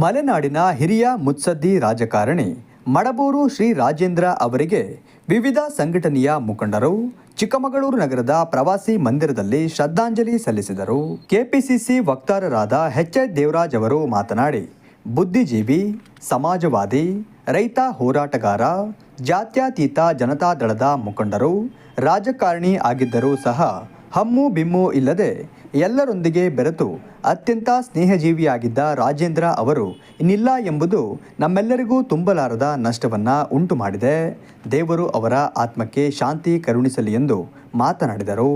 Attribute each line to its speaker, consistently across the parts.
Speaker 1: ಮಲೆನಾಡಿನ ಹಿರಿಯ ಮುತ್ಸದ್ದಿ ರಾಜಕಾರಣಿ ಮಡಬೂರು ಶ್ರೀ ರಾಜೇಂದ್ರ ಅವರಿಗೆ ವಿವಿಧ ಸಂಘಟನೆಯ ಮುಖಂಡರು, ಚಿಕ್ಕಮಗಳೂರು ನಗರದ ಪ್ರವಾಸಿ ಮಂದಿರದಲ್ಲಿ ಶ್ರದ್ಧಾಂಜಲಿ ಸಲ್ಲಿಸಿದರು. ಕೆಪಿಸಿಸಿ ವಕ್ತಾರರಾದ ಎಚ್ ಎ ದೇವರಾಜ್ ಅವರು ಮಾತನಾಡಿ, ಬುದ್ಧಿಜೀವಿ, ಸಮಾಜವಾದಿ, ರೈತ ಹೋರಾಟಗಾರ, ಜಾತ್ಯತೀತ ಜನತಾದಳದ ಮುಖಂಡರು, ರಾಜಕಾರಣಿ ಆಗಿದ್ದರೂ ಸಹ ಹಮ್ಮು ಬಿಮ್ಮು ಇಲ್ಲದೆ ಎಲ್ಲರೊಂದಿಗೆ ಬೆರೆತು ಅತ್ಯಂತ ಸ್ನೇಹಜೀವಿಯಾಗಿದ್ದ ರಾಜೇಂದ್ರ ಅವರು ಇನ್ನಿಲ್ಲ ಎಂಬುದು ನಮ್ಮೆಲ್ಲರಿಗೂ ತುಂಬಲಾರದ ನಷ್ಟವನ್ನು ಉಂಟು ಮಾಡಿದೆ ದೇವರು ಅವರ ಆತ್ಮಕ್ಕೆ ಶಾಂತಿ ಕರುಣಿಸಲಿ ಎಂದು ಮಾತನಾಡಿದರು.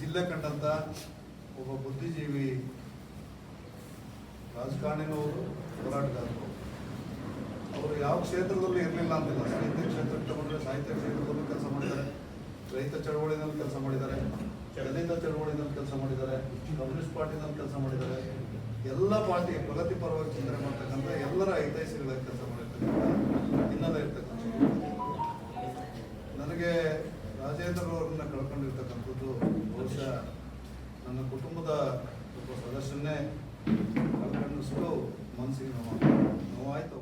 Speaker 2: ಜಿಲ್ಲೆ ಕಂಡಂತ ಒಬ್ಬ ಬುದ್ಧಿಜೀವಿ ರಾಜಕಾರಣಿನವರು ಹೋರಾಟಗಾರರು ಅವರು ಯಾವ ಕ್ಷೇತ್ರದಲ್ಲೂ ಇರಲಿಲ್ಲ ಅಂತಿಲ್ಲ. ಸಾಹಿತ್ಯ ಕ್ಷೇತ್ರಕ್ಕೆ ತಗೊಂಡ್ರೆ ಸಾಹಿತ್ಯ ಕ್ಷೇತ್ರದಲ್ಲೂ ಕೆಲಸ ಮಾಡಿದ್ದಾರೆ ರೈತ ಚಳವಳಿನಲ್ಲಿ ಕೆಲಸ ಮಾಡಿದ್ದಾರೆ ದಲಿತ ಚಳವಳಿನಲ್ಲಿ ಕೆಲಸ ಮಾಡಿದ್ದಾರೆ ಕಮ್ಯುನಿಸ್ಟ್ ಪಾರ್ಟಿನಲ್ಲಿ ಕೆಲಸ ಮಾಡಿದ್ದಾರೆ. ಎಲ್ಲ ಪಾರ್ಟಿ ಪ್ರಗತಿ ಪರವಾಗಿ ಚಿಂತನೆ ಮಾಡ್ತಕ್ಕಂಥ ಎಲ್ಲರ ಹಿತೈಷಿಗಳಾಗಿ ಕೆಲಸ ಮಾಡಿರ್ತಕ್ಕಂಥ ಹಿನ್ನೆಲೆ ಇರ್ತಕ್ಕಂಥ ನನಗೆ ರಾಜೇಂದ್ರ ಅವ್ರನ್ನ ಕಳ್ಕೊಂಡಿರ್ತಕ್ಕಂಥದ್ದು ಬಹುಶಃ ನನ್ನ ಕುಟುಂಬದ ಒಬ್ಬ ಸದಸ್ಯನ್ನೇ ಕಳ್ಕೊಂಡಷ್ಟು ಮನಸ್ಸಿಗೆ ನೋವು ನೋವಾಯ್ತು.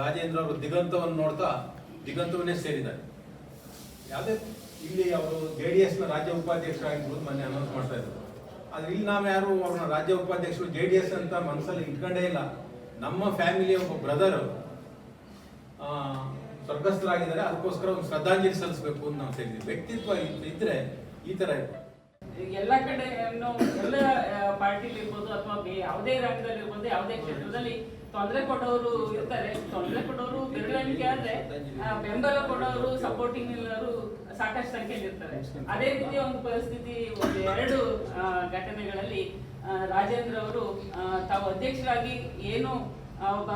Speaker 3: ರಾಜೇಂದ್ರ ಅವರು ದಿಗಂತವನ್ನು ನೋಡ್ತಾ ದಿಗಂತವನ್ನೇ ಸೇರಿದ್ದಾರೆ. ಯಾವುದೇ ಇಲ್ಲಿ ಅವರು ಜೆ ಡಿ ಎಸ್ನ ರಾಜ್ಯ ಉಪಾಧ್ಯಕ್ಷರಾಗಿರ್ಬೋದು, ಮೊನ್ನೆ ಅನೌನ್ಸ್ ಮಾಡ್ತಾ ಇದ್ರು. ಆದ್ರೆ ಇಲ್ಲಿ ನಾವು ಯಾರು ಅವ್ರನ್ನ ರಾಜ್ಯ ಉಪಾಧ್ಯಕ್ಷರು ಜೆ ಡಿ ಎಸ್ ಅಂತ ಮನಸ್ಸಲ್ಲಿ ಇಟ್ಕೊಂಡೇ ಇಲ್ಲ. ನಮ್ಮ ಫ್ಯಾಮಿಲಿ ಒಬ್ಬ ಬ್ರದರ್ ಸ್ವರ್ಗಸ್ಥರಾಗಿದ್ದಾರೆ. ಅದಕ್ಕೋಸ್ಕರ ಒಂದು ಶ್ರದ್ಧಾಂಜಲಿ ಸಲ್ಲಿಸಬೇಕು ಅಂತ ನಾವು ಸೇರಿದ್ವಿ ವ್ಯಕ್ತಿತ್ವ ಇದ್- ಇದ್ರೆ ಈ ತರ
Speaker 4: ಎಲ್ಲ ಕಡೆ ಎಲ್ಲ ಪಾರ್ಟಿಲಿ ಇರ್ಬೋದು ಅಥವಾ ಯಾವುದೇ ರಂಗದಲ್ಲಿ ಇರ್ಬೋದು, ಯಾವುದೇ ಕ್ಷೇತ್ರದಲ್ಲಿ ತೊಂದರೆ ಕೊಡೋರು ಇರ್ತಾರೆ. ತೊಂದರೆ ಕೊಡೋರು ಬೆರಳೆಣಿಕೆ ಆದ್ರೆ ಬೆಂಬಲ ಕೊಡೋರು ಸಪೋರ್ಟಿಂಗ್ ಎಲ್ಲರೂ ಸಾಕಷ್ಟು ಸಂಖ್ಯೆಯಲ್ಲಿ ಇರ್ತಾರೆ. ಅದೇ ರೀತಿಯ ಒಂದು ಪರಿಸ್ಥಿತಿ, ಒಂದು ಎರಡು ಘಟನೆಗಳಲ್ಲಿ ರಾಜೇಂದ್ರ ಅವರು ತಾವು ಅಧ್ಯಕ್ಷರಾಗಿ ಏನು ಒಬ್ಬ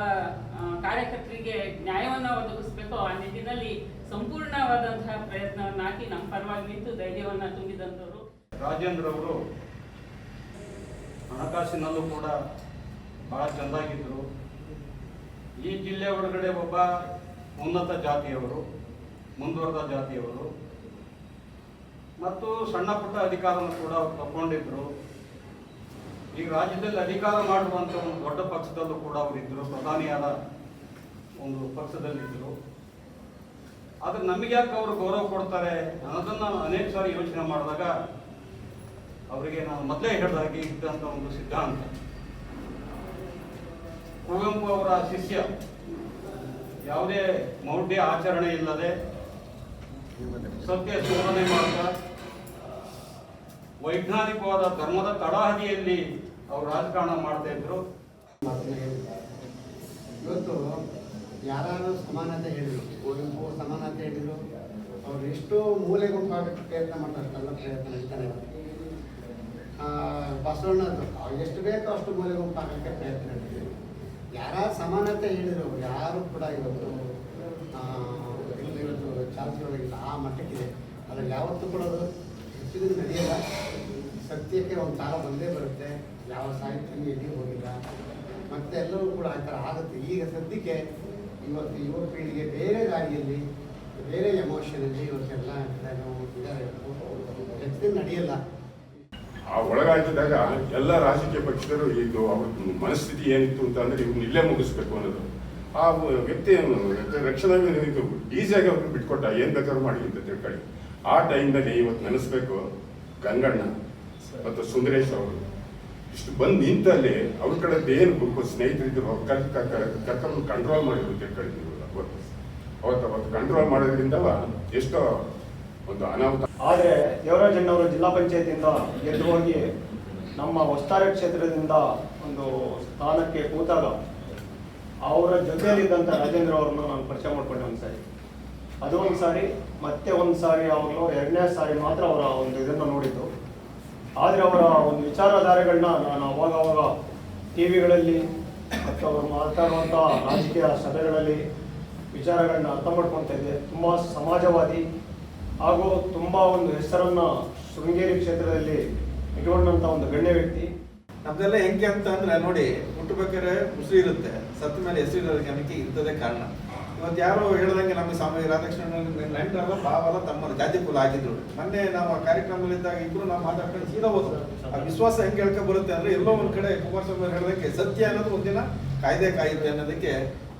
Speaker 4: ಕಾರ್ಯಕರ್ತರಿಗೆ ನ್ಯಾಯವನ್ನ ಒದಗಿಸ್ಬೇಕೋ ಆ ನಿಟ್ಟಿನಲ್ಲಿ ಸಂಪೂರ್ಣವಾದಂತಹ ಪ್ರಯತ್ನವನ್ನ ಹಾಕಿ ನಮ್ಮ ಪರವಾಗಿ ನಿಂತು ಧೈರ್ಯವನ್ನ ತುಂಬಿದಂತವರು
Speaker 5: ರಾಜೇಂದ್ರ ಅವರು ಹಣಕಾಸಿನಲ್ಲೂ ಕೂಡ ಬಹಳ ಚೆಂದಾಗಿದ್ದರು. ಈ ಜಿಲ್ಲೆ ಒಳಗಡೆ ಒಬ್ಬ ಉನ್ನತ ಜಾತಿಯವರು, ಮುಂದುವರೆದ ಜಾತಿಯವರು ಮತ್ತು ಸಣ್ಣ ಪುಟ್ಟ ಅಧಿಕಾರವನ್ನು ಕೂಡ ಅವರು ತಗೊಂಡಿದ್ರು ಈಗ ರಾಜ್ಯದಲ್ಲಿ ಅಧಿಕಾರ ಮಾಡುವಂಥ ಒಂದು ದೊಡ್ಡ ಪಕ್ಷದಲ್ಲೂ ಕೂಡ ಅವರಿದ್ದರು ಪ್ರಧಾನಿಯಾದ ಒಂದು ಪಕ್ಷದಲ್ಲಿದ್ದರು ಆದರೆ ನಮಗೆ ಯಾಕೆ ಅವರು ಗೌರವ ಕೊಡ್ತಾರೆ? ಅನ್ನೋದನ್ನು ಅನೇಕ ಸಾರಿ ಯೋಚನೆ ಮಾಡಿದಾಗ ಅವರಿಗೆ ನಾನು ಮೊದಲೇ ಹೇಳಿದಾಗೆ ಇದ್ದಂಥ ಒಂದು ಸಿದ್ಧಾಂತ. ಕುವೆಂಪು ಅವರ ಶಿಷ್ಯ. ಯಾವುದೇ ಮೌಢ್ಯ ಆಚರಣೆ ಇಲ್ಲದೆ ಸತ್ಯ ಶೋಧನೆ ಮಾಡ್ತಾ, ವೈಜ್ಞಾನಿಕವಾದ ಧರ್ಮದ ತಡಹದಿಯಲ್ಲಿ ಅವರು ರಾಜಕಾರಣ ಮಾಡ್ತಾ ಇದ್ರು.
Speaker 6: ಇವತ್ತು ಯಾರು ಸಮಾನತೆ ಹೇಳಿದ್ರು, ಕುವೆಂಪು ಸಮಾನತೆ ಹೇಳಿದ್ರು, ಅವ್ರು ಎಷ್ಟು ಮೂಲೆ ಗುಂಪಾಗಕ್ಕೆ ಪ್ರಯತ್ನ ಮಾಡ್ತಾರೆ ಅಷ್ಟೆಲ್ಲ ಪ್ರಯತ್ನ ಇರ್ತಾರೆ ಬಸವಣ್ಣದ್ದು, ಅವ್ರು ಎಷ್ಟು ಬೇಕೋ ಅಷ್ಟು ಮೂಲೆ ಗುಂಪಾಗಕ್ಕೆ ಪ್ರಯತ್ನ ನಡೀತಿದೆ ಯಾರ ಸಮಾನತೆ ಹೇಳಿದ್ರು, ಯಾರು ಕೂಡ ಇವತ್ತು ಇವತ್ತು ಚಾಲ್ತಿಯೊಳಗಿಲ್ಲ ಆ ಮಟ್ಟಕ್ಕಿದೆ. ಅದ್ರಲ್ಲಿ ಯಾವತ್ತೂ ಕೂಡ ಅದು ಹೆಚ್ಚಿನ ನಡೆಯಲ್ಲ. ಸತ್ಯಕ್ಕೆ ಒಂದು ಕಾಲ ಬಂದೇ ಬರುತ್ತೆ. ಯಾವ ಸಾಹಿತ್ಯ ಎಲ್ಲಿಯೂ ಹೋಗಿಲ್ಲ. ಮತ್ತೆ ಎಲ್ಲರೂ ಕೂಡ ಆ ಥರ ಆಗುತ್ತೆ. ಈಗ ಸದ್ಯಕ್ಕೆ ಇವತ್ತು ಯುವ ಪೀಳಿಗೆ ಬೇರೆ ದಾರಿಯಲ್ಲಿ, ಬೇರೆ ಎಮೋಷನಲ್ಲಿ ಇವತ್ತೆಲ್ಲ ಇದ್ದಾರೆ. ಹೆಚ್ಚು ದಿನ ನಡೆಯಲ್ಲ.
Speaker 7: ಆ ಒಳಗಾಗಿದ್ದಾಗ ಎಲ್ಲ ರಾಜಕೀಯ ಪಕ್ಷದರು ಇದು ಅವ್ರ ಮನಸ್ಥಿತಿ ಏನಿತ್ತು ಅಂತ ಅಂದ್ರೆ ಇವ್ರನ್ನ ಇಲ್ಲೇ ಮುಗಿಸ್ಬೇಕು ಅನ್ನೋದು. ಆ ವ್ಯಕ್ತಿ ರಕ್ಷಣಾ ಈಸಿಯಾಗಿ ಅವ್ರಿಗೆ ಬಿಟ್ಕೊಟ್ಟ, ಏನ್ ಬೇಕಾದ್ರೂ ಮಾಡಿ ಅಂತ ತಿಳ್ಕೊಳ್ಳಿ. ಆ ಟೈಮ್ನಲ್ಲಿ ಇವತ್ತು ನೆನೆಸ್ಬೇಕು ಗಂಗಣ್ಣ ಮತ್ತು ಸುಂದರೇಶ್ ಅವರು. ಇಷ್ಟು ಬಂದು ನಿಂತಲ್ಲಿ ಅವ್ರ ಕಡೆ ಏನು ಗ್ರೂಪ್ ಸ್ನೇಹಿತರಿದ್ರು ಅವ್ರ ಕರ್ಕೊಂಡು ಕಂಟ್ರೋಲ್ ಮಾಡಿದ್ರು ತಿಳ್ಕೊಳ್ಳಿ ಅವತ್ತು ಅವತ್ತು ಕಂಟ್ರೋಲ್ ಮಾಡೋದ್ರಿಂದ ಎಷ್ಟೋ ಒಂದು ಅನಾಹುತ.
Speaker 8: ಆದರೆ ದೇವರಾಜಣ್ಣವರು ಜಿಲ್ಲಾ ಪಂಚಾಯತಿಯಿಂದ ಗೆದ್ದು ಹೋಗಿ ನಮ್ಮ ಹೊಸ್ತಾರೆ ಕ್ಷೇತ್ರದಿಂದ ಒಂದು ಸ್ಥಾನಕ್ಕೆ ಕೂತಾಗ ಅವರ ಜೊತೆಯಲ್ಲಿದ್ದಂಥ ರಾಜೇಂದ್ರ ಅವ್ರನ್ನ ನಾನು ಪರಿಚಯ ಮಾಡ್ಕೊಂಡೆ ಒಂದು ಸಾರಿ. ಅದು ಒಂದು ಸಾರಿ, ಮತ್ತೆ ಒಂದು ಸಾರಿ ಅವಾಗಲೂ ಎರಡನೇ ಸಾರಿ ಮಾತ್ರ ಅವರ ಒಂದು ಇದನ್ನು ನೋಡಿದ್ದು. ಆದರೆ ಅವರ ಒಂದು ವಿಚಾರಧಾರೆಗಳನ್ನ ನಾನು ಅವಾಗ ಅವಾಗ ಟಿ ವಿಗಳಲ್ಲಿ ಮತ್ತು ಅವರು ಮಾತಾಡುವಂಥ ರಾಜಕೀಯ ಸಭೆಗಳಲ್ಲಿ ವಿಚಾರಗಳನ್ನ ಅರ್ಥ ಮಾಡ್ಕೊತಾ ಇದ್ದೆ. ತುಂಬ ಸಮಾಜವಾದಿ ಹಾಗೂ ತುಂಬ ಒಂದು ಹೆಸರನ್ನು ಶೃಂಗೇರಿ ಕ್ಷೇತ್ರದಲ್ಲಿ ಇಟ್ಕೊಂಡಂಥ ಒಂದು ಗಣ್ಯ ವ್ಯಕ್ತಿ.
Speaker 9: ನಮ್ದೆಲ್ಲ ಹೆಂಗೆ ಅಂತ ಅಂದ್ರೆ ನೋಡಿ ಹುಟ್ಟಬೇಕಾದ್ರೆ ಉಸಿರು ಇರುತ್ತೆ. ಸತ್ತ ಮೇಲೆ ಹೆಸರು ಇರೋದಕ್ಕೆ ಇರ್ತದೆ ಕಾರಣ.
Speaker 2: ಇವತ್ತು ಯಾರೋ ಹೇಳ್ದಂಗೆ ನಮಗೆ ಸ್ವಾಮಿ ರಾಧಾಕೃಷ್ಣ ನೆಂಟರಲ್ಲ ಬಾವಲ್ಲ ತಮ್ಮ ಜಾತಿ ಕುಲ ಆಗಿದ್ರು. ಮೊನ್ನೆ ನಾವು ಆ ಕಾರ್ಯಕ್ರಮದಲ್ಲಿದ್ದಾಗ ಇಬ್ರು ನಾವು ಮಾತಾಡ್ಕೊಂಡು ಸೀದಾ ಹೋದ್ರು. ಆ ವಿಶ್ವಾಸ ಹೆಂಗೆ ಹೇಳ್ಕೊ ಬರುತ್ತೆ ಅಂದ್ರೆ ಎಲ್ಲೋ ಒಂದು ಕಡೆ ಕುಮಾರಸ್ವಾಮಿ ಸ್ವಾಮಿ ಹೇಳ್ದಂಗೆ ಸತ್ಯ ಅನ್ನೋದು ಒಂದಿನ ಕಾಯ್ದೆ ಕಾಯುತ್ತೆ ಅನ್ನೋದಕ್ಕೆ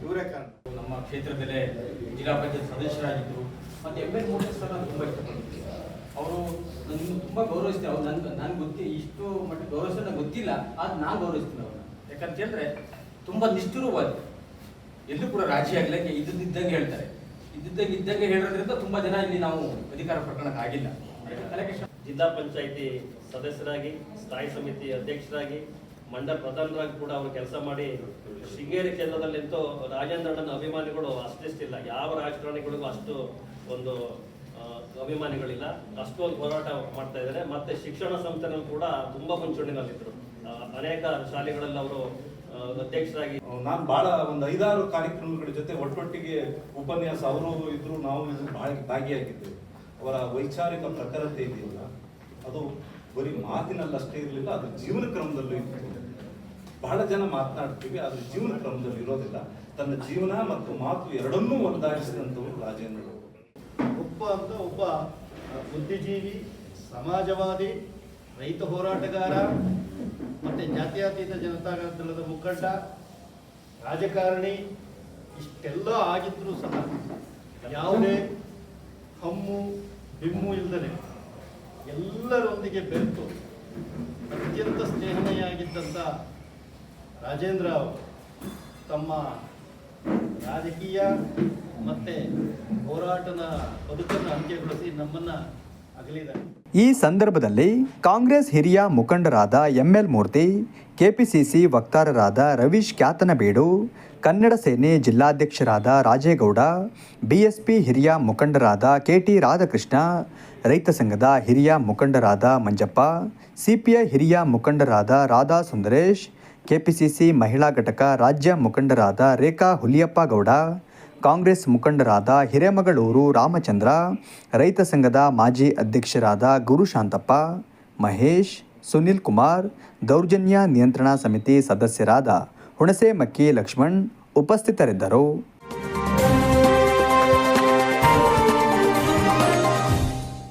Speaker 2: ಇವರೇ ಕಾರಣ.
Speaker 9: ನಮ್ಮ ಕ್ಷೇತ್ರದಲ್ಲೇ ಜಿಲ್ಲಾ ಪಂಚಾಯತ್ ಸದಸ್ಯರಾಗಿದ್ದರು ಮತ್ತು ಎಂ ಎಲ್ ಮೂರ್ತಿ ಸರ್ ತುಂಬ ಇಷ್ಟಪಡ್ತೀನಿ ಅವರು ನನ್ನ ತುಂಬ ಗೌರವಿಸ್ತೀನಿ ಅವ್ರು ನನ್ಗೆ ನನ್ಗೆ ಗೊತ್ತಿ, ಇಷ್ಟು ಮಟ್ಟ ಗೌರವಿಸೋ ಗೊತ್ತಿಲ್ಲ. ಆದ್ರೆ ನಾನು ಗೌರವಿಸ್ತೀನಿ ಅವ್ರನ್ನ. ಯಾಕಂತ ಹೇಳಿದ್ರೆ ತುಂಬ ನಿಷ್ಠುರವಾದ ಎಲ್ಲೂ ಕೂಡ ರಾಜಿ ಆಗಲಿಕ್ಕೆ ಇದ್ದಿದ್ದಂಗೆ ಹೇಳ್ತಾರೆ. ಇದ್ದಿದ್ದಂಗೆ ಇದ್ದಂಗೆ ಹೇಳೋದ್ರಿಂದ ತುಂಬ ಜನ ಇಲ್ಲಿ ನಾವು ಅಧಿಕಾರ ಪಡ್ಕೊಳಕ್ಕೆ ಆಗಿಲ್ಲ.
Speaker 10: ಜಿಲ್ಲಾ ಪಂಚಾಯಿತಿ ಸದಸ್ಯರಾಗಿ, ಸ್ಥಾಯಿ ಸಮಿತಿ ಅಧ್ಯಕ್ಷರಾಗಿ ಮಂಡಲ ಪ್ರಧಾನರಾಗಿ ಕೂಡ ಅವರು ಕೆಲಸ ಮಾಡಿ ಶೃಂಗೇರಿ ಕ್ಷೇತ್ರದಲ್ಲಂತೂ ರಾಜೇಂದ್ರಣ್ಣನ ಅಭಿಮಾನಿಗಳು ಅಷ್ಟಿಷ್ಟಿಲ್ಲ. ಯಾವ ರಾಜಕಾರಣಿಗಳಿಗೂ ಅಷ್ಟು ಒಂದು ಅಭಿಮಾನಿಗಳಿಲ್ಲ ಅಭಿಮಾನಿಗಳಿಲ್ಲ. ಅಷ್ಟೊಂದು ಹೋರಾಟ ಮಾಡ್ತಾ ಇದ್ದಾರೆ. ಮತ್ತೆ ಶಿಕ್ಷಣ ಸಂಸ್ಥೆನಲ್ಲಿ ಕೂಡ ತುಂಬಾ ಮುಂಚೂಣಿನಲ್ಲಿದ್ದರು ಅನೇಕ ಶಾಲೆಗಳಲ್ಲಿ ಅವರು ಅಧ್ಯಕ್ಷರಾಗಿ
Speaker 11: ನಾನು ಬಹಳ ಒಂದು ಐದಾರು ಕಾರ್ಯಕ್ರಮಗಳ ಜೊತೆ ಒಟ್ಟೊಟ್ಟಿಗೆ ಉಪನ್ಯಾಸ ಅವರು ಇದ್ರು, ನಾವು ಇದ್ರು ಬಹಳ ಭಾಗಿಯಾಗಿದ್ದೇವೆ. ಅವರ ವೈಚಾರಿಕ ಪ್ರಖರತೆ ಇದೆಯಲ್ಲ, ಅದು ಬರೀ ಮಾತಿನಲ್ಲಷ್ಟೇ ಇರಲಿಲ್ಲ, ಅದು ಜೀವನ ಕ್ರಮದಲ್ಲೂ ಇತ್ತು. ಬಹಳ ಜನ ಮಾತನಾಡ್ತೀವಿ, ಆದ್ರೆ ಜೀವನ ಕ್ರಮದಲ್ಲಿ ಇರೋದಿಲ್ಲ ತನ್ನ ಜೀವನ ಮತ್ತು ಮಾತು ಎರಡನ್ನೂ ಒಂದಾಗಿಸಿದಂಥವರು ರಾಜೇಂದ್ರ.
Speaker 12: ಒಬ್ಬ ಅಂತ ಒಬ್ಬ ಬುದ್ಧಿಜೀವಿ, ಸಮಾಜವಾದಿ, ರೈತ ಹೋರಾಟಗಾರ, ಮತ್ತು ಜಾತ್ಯತೀತ ಜನತಾದಳದ ಮುಖಂಡ, ರಾಜಕಾರಣಿ, ಇಷ್ಟೆಲ್ಲ ಆಗಿದ್ರೂ ಸಹ ಯಾವುದೇ ಹಮ್ಮು, ಬಿಮ್ಮು ಇಲ್ಲದೆ ಎಲ್ಲರೊಂದಿಗೆ ಬೆರೆತು ಅತ್ಯಂತ ಸ್ನೇಹಮಯಾಗಿದ್ದಂಥ ರಾಜೇಂದ್ರ ತಮ್ಮ ರಾಜಕೀಯ ಮತ್ತೆ ಹೋರಾಟದ ಬದುಕನ್ನು ಅಂತ್ಯಗೊಳಿಸಿ ನಮ್ಮನ್ನ ಅಗಲಿದ್ದಾರೆ.
Speaker 1: ಈ ಸಂದರ್ಭದಲ್ಲಿ ಕಾಂಗ್ರೆಸ್ ಹಿರಿಯ ಮುಖಂಡರಾದ ಎಂಎಲ್ ಮೂರ್ತಿ, ಕೆಪಿಸಿಸಿ ವಕ್ತಾರರಾದ ರವೀಶ್ ಕ್ಯಾತನಬೇಡು, ಕನ್ನಡ ಸೇನೆ ಜಿಲ್ಲಾಧ್ಯಕ್ಷರಾದ ರಾಜೇಗೌಡ, ಬಿಎಸ್ಪಿ ಹಿರಿಯ ಮುಖಂಡರಾದ ಕೆಟಿ ರಾಧಾಕೃಷ್ಣ, ರೈತ ಸಂಘದ ಹಿರಿಯ ಮುಖಂಡರಾದ ಮಂಜಪ್ಪ, ಸಿಪಿಐ ಹಿರಿಯ ಮುಖಂಡರಾದ ರಾಧಾ ಸುಂದರೇಶ್ ಕೆಪಿಸಿಸಿ ಮಹಿಳಾ ಘಟಕ ರಾಜ್ಯ ಮುಖಂಡರಾದ ರೇಖಾ ಹುಲಿಯಪ್ಪ ಗೌಡ, ಕಾಂಗ್ರೆಸ್ ಮುಖಂಡರಾದ ಹಿರೇಮಗಳೂರು ರಾಮಚಂದ್ರ, ರೈತ ಸಂಘದ ಮಾಜಿ ಅಧ್ಯಕ್ಷರಾದ ಗುರುಶಾಂತಪ್ಪ ಮಹೇಶ್, ಸುನಿಲ್ ಕುಮಾರ್, ದೌರ್ಜನ್ಯ ನಿಯಂತ್ರಣ ಸಮಿತಿ ಸದಸ್ಯರಾದ ಹುಣಸೆಮಕ್ಕಿ ಲಕ್ಷ್ಮಣ್ ಉಪಸ್ಥಿತರಿದ್ದರು.